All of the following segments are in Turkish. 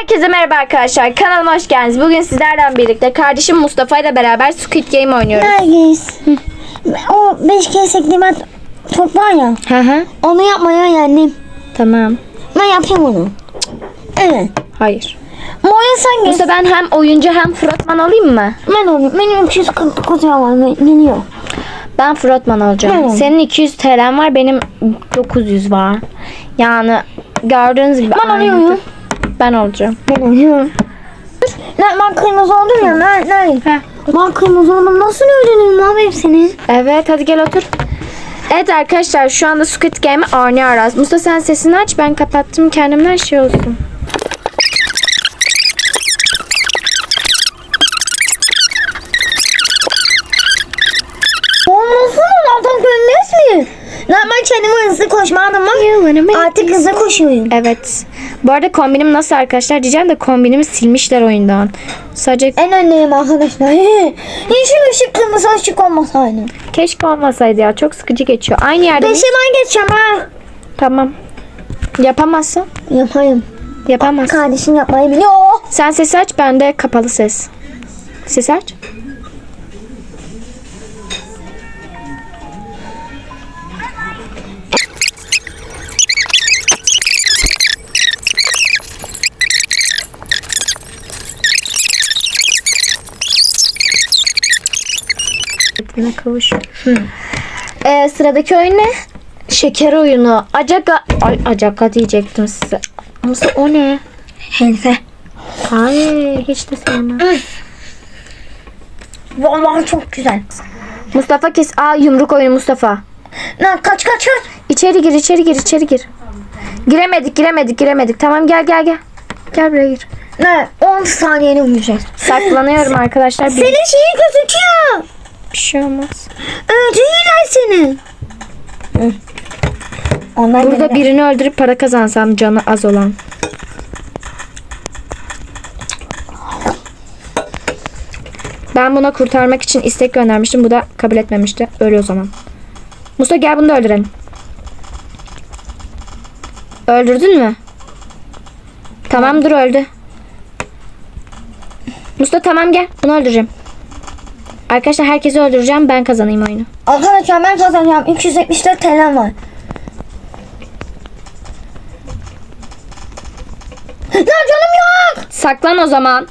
Herkese merhaba arkadaşlar. Kanalıma hoş geldiniz. Bugün sizlerle birlikte kardeşim Mustafa ile beraber Squid Game oynuyoruz. Nergis. O beş kere sektiğim top var ya. Hı hı. Onu yapmaya öğrendim. Tamam. Ben yapayım onu. Evet. Hayır. Moya sen gel. Mustafa ben hem oyuncu hem frotman olayım mı? Ben olayım. Benim 249 lira var. Geliyor. Ben frotman olacağım. Tamam. Senin 200 TL'n var. Benim 900 var. Yani gördüğünüz gibi. Ben aynı. alıyorum. Ben olacağım. Ben. Ne, ben kırmızı oldum ya. Ben, ne? Heh. Ben kırmızı oldum. Nasıl öğrenirim abi hepsini? Evet hadi gel otur. Evet arkadaşlar şu anda Squid Game'i oynuyoruz. Mustafa sen sesini aç ben kapattım kendimden şey olsun. Olmasın zaten görmez mi? Lan ben kendime hızlı koşmadım ama artık hızlı koşuyorum. Evet. Bu arada kombinim nasıl arkadaşlar diyeceğim de kombinimi silmişler oyundan. Sadece En öndeyim arkadaşlar. Yeşil ışık kırmızı ışık olmasaydı. keşke olmasaydı ya çok sıkıcı geçiyor. Aynı yerde miyiz? Peşinden geçeceğim ha. Tamam. Yapamazsın. Yapayım. Yapamaz. Kardeşim yapmayı biliyor. Sen sesi aç ben de kapalı ses. Ses aç. Ne kavuş. Ee, sıradaki oyun ne? Şeker oyunu. Acaka. Ay acaka diyecektim size. Nasıl o ne? Hense. Hayır hiç de sevmem. Vallahi çok güzel. Mustafa kes. Aa yumruk oyunu Mustafa. Lan kaç kaç kaç. İçeri gir içeri gir içeri gir. Giremedik giremedik giremedik. Tamam gel gel gel. Gel buraya gir. Ne 10 saniyeni uyuyacağız. Saklanıyorum arkadaşlar. Bir, Senin şeyin gözüküyor. Bir şey olmaz. Öldürüyorlar seni. Onlar Burada Burada birini öldürüp para kazansam canı az olan. Ben buna kurtarmak için istek göndermiştim. Bu da kabul etmemişti. Öyle o zaman. Musa gel bunu da öldürelim. Öldürdün mü? Tamam dur öldü. Musa tamam gel. Bunu öldüreceğim. Arkadaşlar herkesi öldüreceğim. Ben kazanayım oyunu. Arkadaşlar ben kazanacağım. 274 TL'm var. Lan canım yok. Saklan o zaman.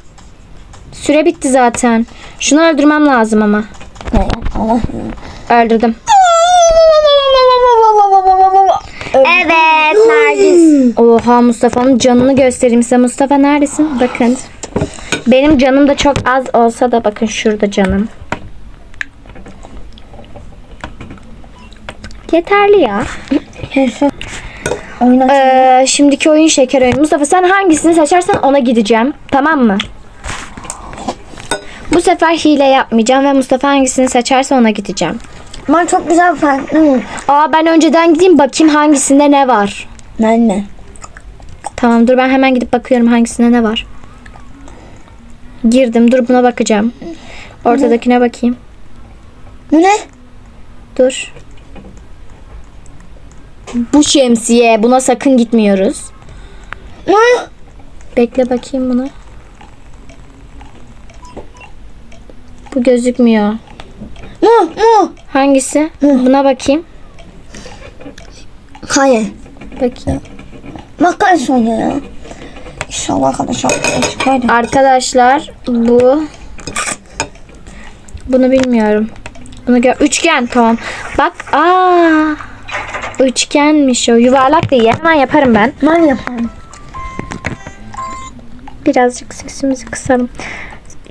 Süre bitti zaten. Şunu öldürmem lazım ama. Öldürdüm. Evet Nergis. Oha Mustafa'nın canını göstereyim size. Mustafa neredesin? Bakın. Benim canım da çok az olsa da bakın şurada canım. Yeterli ya. Ee, şimdiki oyun şeker oyunu. Mustafa sen hangisini seçersen ona gideceğim. Tamam mı? Bu sefer hile yapmayacağım ve Mustafa hangisini seçerse ona gideceğim. Ben çok güzel farklı. Aa ben önceden gideyim bakayım hangisinde ne var. Ben de. Tamam dur ben hemen gidip bakıyorum hangisinde ne var. Girdim dur buna bakacağım. Ortadakine bakayım. Bu ne? Dur. Bu şemsiye buna sakın gitmiyoruz. Bekle bakayım buna. Bu gözükmüyor. Mu mu. Hangisi? Buna bakayım. Hayır. Bakayım. Bakar sonra ya. İnşallah arkadaşlar çıkardı. Arkadaşlar bu bunu bilmiyorum. Bunu gör. Üçgen tamam. Bak aa üçgenmiş o. Yuvarlak değil. Hemen yaparım ben. Ben yaparım. Birazcık sesimizi kısalım.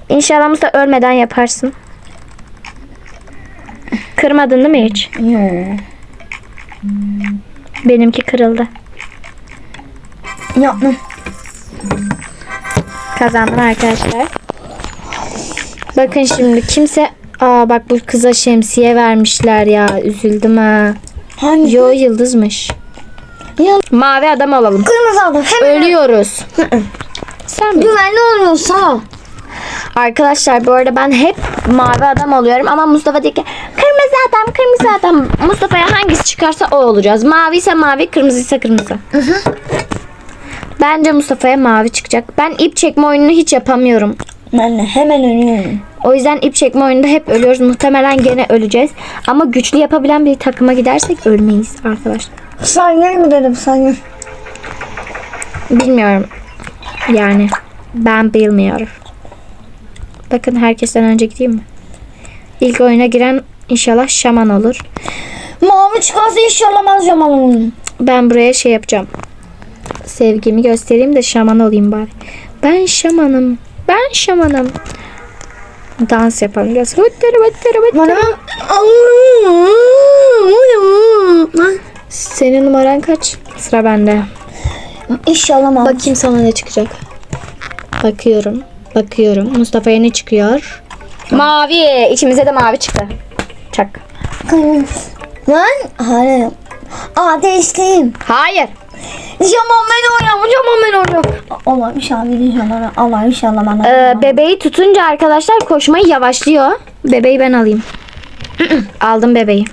İnşallah Mustafa ölmeden yaparsın. Kırmadın değil mi hiç? Yok. Benimki kırıldı. Yapma. Kazandım arkadaşlar. Bakın şimdi kimse Aa bak bu kıza şemsiye vermişler ya. Üzüldüm ha. Hangi? Yo yıldızmış. Yıl- Mavi adam alalım. Kırmızı aldım. Hemen. Ölüyoruz. Sen mi? Güvenli oluyorsa. Arkadaşlar bu arada ben hep mavi adam oluyorum ama Mustafa diyor ki kırmızı adam kırmızı adam. Mustafa'ya hangisi çıkarsa o olacağız. Mavi ise mavi kırmızı ise kırmızı. Bence Mustafa'ya mavi çıkacak. Ben ip çekme oyununu hiç yapamıyorum. Ben de hemen ölüyorum. O yüzden ip çekme oyununda hep ölüyoruz. Muhtemelen gene öleceğiz. Ama güçlü yapabilen bir takıma gidersek ölmeyiz arkadaşlar. Saniye mi dedim saniye? Bilmiyorum. Yani ben bilmiyorum. Bakın herkesten önce gideyim mi? İlk oyuna giren inşallah şaman olur. Mavi çıkarsa inşallah ben zamanım. Ben buraya şey yapacağım. Sevgimi göstereyim de şaman olayım bari. Ben şamanım. Ben şamanım. Dans. Bana Senin numaran kaç? Sıra bende. İnşallah mavi. Bakayım sana ne çıkacak. Bakıyorum. Bakıyorum. Mustafa'ya ne çıkıyor? Mavi. İçimize de mavi çıktı. Çak. Lan hayır. Ateşteyim. Hayır. Jaman ben oynuyorum. Jaman ben oynuyorum. Allah inşallah inşallah. Allah inşallah bana. Ee, bebeği tutunca arkadaşlar koşmayı yavaşlıyor. Bebeği ben alayım. Aldım bebeği.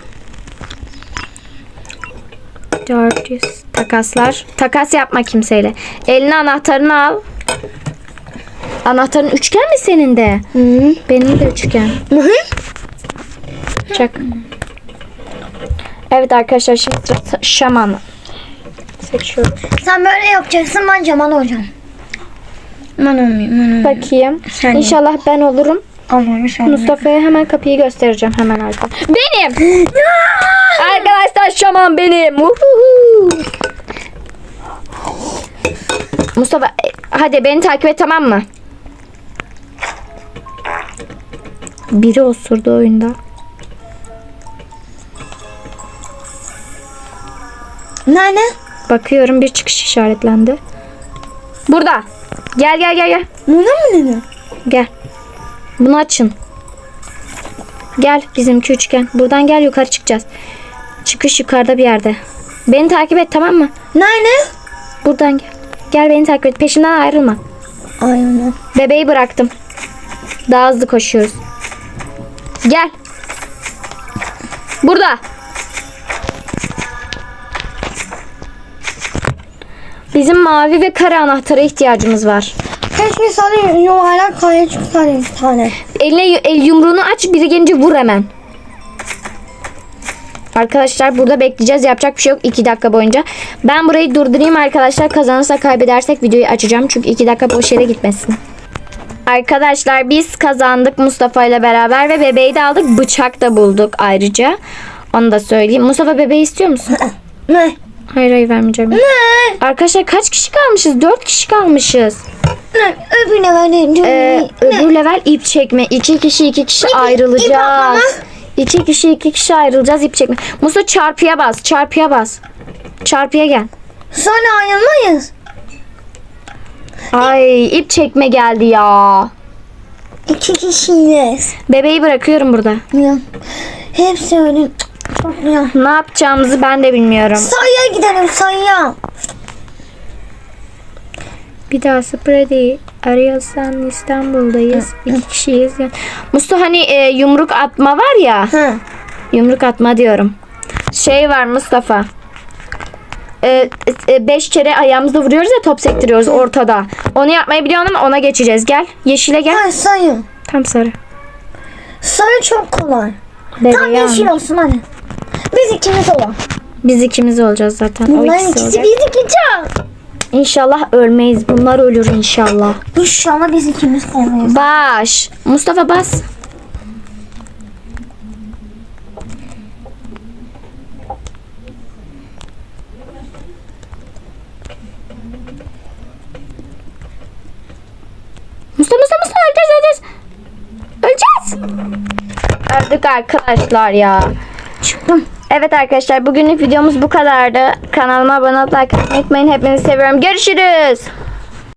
400 takaslar. Takas yapma kimseyle. Eline anahtarını al. Anahtarın üçgen mi senin de? Hı. Benim de üçgen. Hı. Çak. Evet arkadaşlar şimdi şaman. Seçiyoruz. Sen böyle yapacaksın ben Jaman olacağım. Ben olmayayım. Ben olmayayım. Bakayım. Sen- İnşallah ben olurum. İnşallah. Mustafa'ya hemen kapıyı göstereceğim hemen arka. Benim. Arkadaşlar şaman benim. Uhuhu. Mustafa e, hadi beni takip et tamam mı? Biri osurdu oyunda. Nerede? Bakıyorum bir çıkış işaretlendi. Burada. Gel gel gel gel. Burada mı dedi? Gel. Bunu açın. Gel bizimki üçgen. Buradan gel yukarı çıkacağız. Çıkış yukarıda bir yerde. Beni takip et tamam mı? Nerede? Buradan gel. Gel beni takip et. Peşimden ayrılma. Aynen. Bebeği bıraktım. Daha hızlı koşuyoruz. Gel. Burada. Bizim mavi ve kare anahtara ihtiyacımız var. Keşke sana yuvarlak kaya çıksaydı bir tane. Eline el yumruğunu aç biri gelince vur hemen. Arkadaşlar burada bekleyeceğiz. Yapacak bir şey yok 2 dakika boyunca. Ben burayı durdurayım arkadaşlar. Kazanırsa kaybedersek videoyu açacağım. Çünkü 2 dakika boş yere gitmesin. Arkadaşlar biz kazandık Mustafa ile beraber ve bebeği de aldık. Bıçak da bulduk ayrıca. Onu da söyleyeyim. Mustafa bebeği istiyor musun? Ne? Hayır hayır vermeyeceğim. Ne? Arkadaşlar kaç kişi kalmışız? 4 kişi kalmışız. Ne? Öbürüne verdim. Ee, öbür level ip çekme. İki kişi iki kişi ip ayrılacağız. İki kişi iki kişi ayrılacağız ip çekme. Musa çarpıya bas. Çarpıya bas. Çarpıya gel. Sonra ayrılmayız. Ay ip çekme geldi ya. İki kişiyiz. Bebeği bırakıyorum burada. Ya. Hepsi öyle. Ne yapacağımızı ben de bilmiyorum. Sayıya gidelim sayıya. Bir daha sprey değil. Arıyorsan İstanbul'dayız. İki kişiyiz. Mustafa hani e, yumruk atma var ya. Hı. Yumruk atma diyorum. Şey var Mustafa. Ee, e, beş kere ayağımızda vuruyoruz ya top sektiriyoruz ortada. Onu yapmayı biliyorum ama ona geçeceğiz. Gel. Yeşile gel. Hayır sayı. Tam sarı. Sarı çok kolay. Tam Bebeği yeşil al. olsun hadi. Biz ikimiz olalım. Biz ikimiz olacağız zaten. O Bunların ikisi ikisi olacak. biz ikimiz. İnşallah ölmeyiz. Bunlar ölür inşallah. İnşallah biz ikimiz kalmayız. Baş. Mustafa bas. Mustafa Mustafa Mustafa öleceğiz öleceğiz. Öleceğiz. Öldük arkadaşlar ya. Çıktım. Evet arkadaşlar bugünlük videomuz bu kadardı. Kanalıma abone olmayı unutmayın. Hepinizi seviyorum. Görüşürüz.